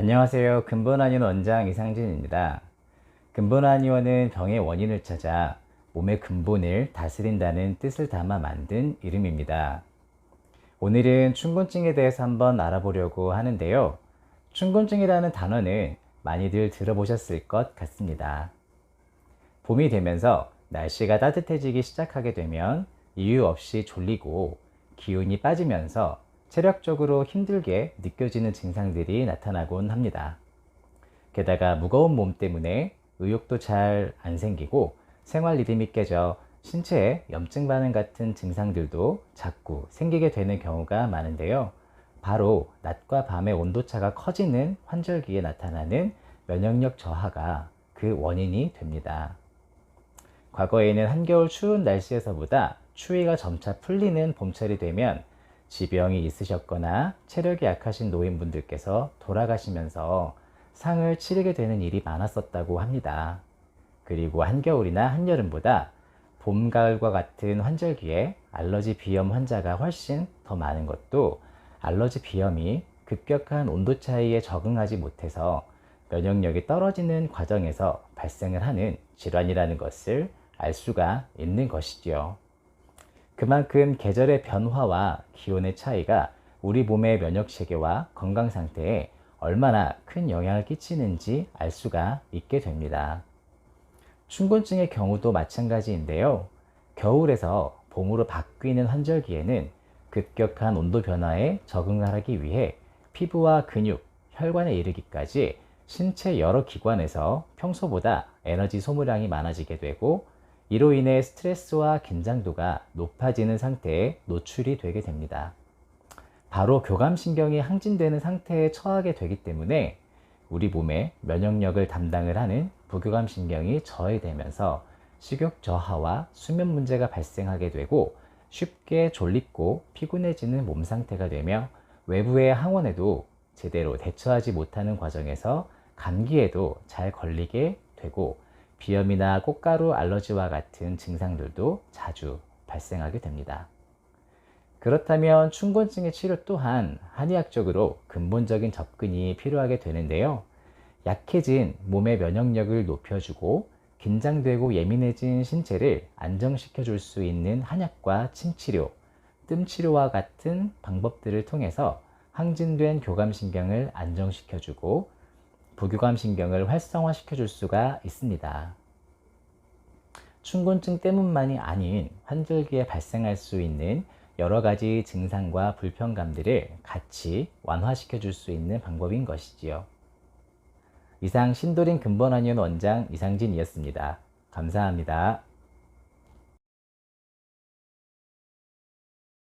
안녕하세요. 근본 한의원 원장 이상진입니다. 근본 한의원은 병의 원인을 찾아 몸의 근본을 다스린다는 뜻을 담아 만든 이름입니다. 오늘은 충곤증에 대해서 한번 알아보려고 하는데요. 충곤증이라는 단어는 많이들 들어보셨을 것 같습니다. 봄이 되면서 날씨가 따뜻해지기 시작하게 되면 이유 없이 졸리고 기운이 빠지면서 체력적으로 힘들게 느껴지는 증상들이 나타나곤 합니다. 게다가 무거운 몸 때문에 의욕도 잘 안 생기고 생활 리듬이 깨져 신체에 염증 반응 같은 증상들도 자꾸 생기게 되는 경우가 많은데요. 바로 낮과 밤의 온도차가 커지는 환절기에 나타나는 면역력 저하가 그 원인이 됩니다. 과거에는 한겨울 추운 날씨에서보다 추위가 점차 풀리는 봄철이 되면 지병이 있으셨거나 체력이 약하신 노인분들께서 돌아가시면서 상을 치르게 되는 일이 많았었다고 합니다. 그리고 한겨울이나 한여름보다 봄, 가을과 같은 환절기에 알러지 비염 환자가 훨씬 더 많은 것도 알러지 비염이 급격한 온도 차이에 적응하지 못해서 면역력이 떨어지는 과정에서 발생을 하는 질환이라는 것을 알 수가 있는 것이지요. 그만큼 계절의 변화와 기온의 차이가 우리 몸의 면역 체계와 건강 상태에 얼마나 큰 영향을 끼치는지 알 수가 있게 됩니다. 충곤증의 경우도 마찬가지인데요. 겨울에서 봄으로 바뀌는 환절기에는 급격한 온도 변화에 적응을 하기 위해 피부와 근육, 혈관에 이르기까지 신체 여러 기관에서 평소보다 에너지 소모량이 많아지게 되고 이로 인해 스트레스와 긴장도가 높아지는 상태에 노출이 되게 됩니다. 바로 교감신경이 항진되는 상태에 처하게 되기 때문에 우리 몸의 면역력을 담당을 하는 부교감신경이 저해되면서 식욕 저하와 수면 문제가 발생하게 되고 쉽게 졸립고 피곤해지는 몸 상태가 되며 외부의 항원에도 제대로 대처하지 못하는 과정에서 감기에도 잘 걸리게 되고 비염이나 꽃가루 알러지와 같은 증상들도 자주 발생하게 됩니다. 그렇다면 충곤증의 치료 또한 한의학적으로 근본적인 접근이 필요하게 되는데요. 약해진 몸의 면역력을 높여주고 긴장되고 예민해진 신체를 안정시켜 줄 수 있는 한약과 침치료, 뜸치료와 같은 방법들을 통해서 항진된 교감신경을 안정시켜주고 부교감 신경을 활성화시켜 줄 수가 있습니다. 충곤증 때문만이 아닌 환절기에 발생할 수 있는 여러 가지 증상과 불편감들을 같이 완화시켜 줄 수 있는 방법인 것이지요. 이상 신도림 근본한의원 원장 이상진이었습니다. 감사합니다.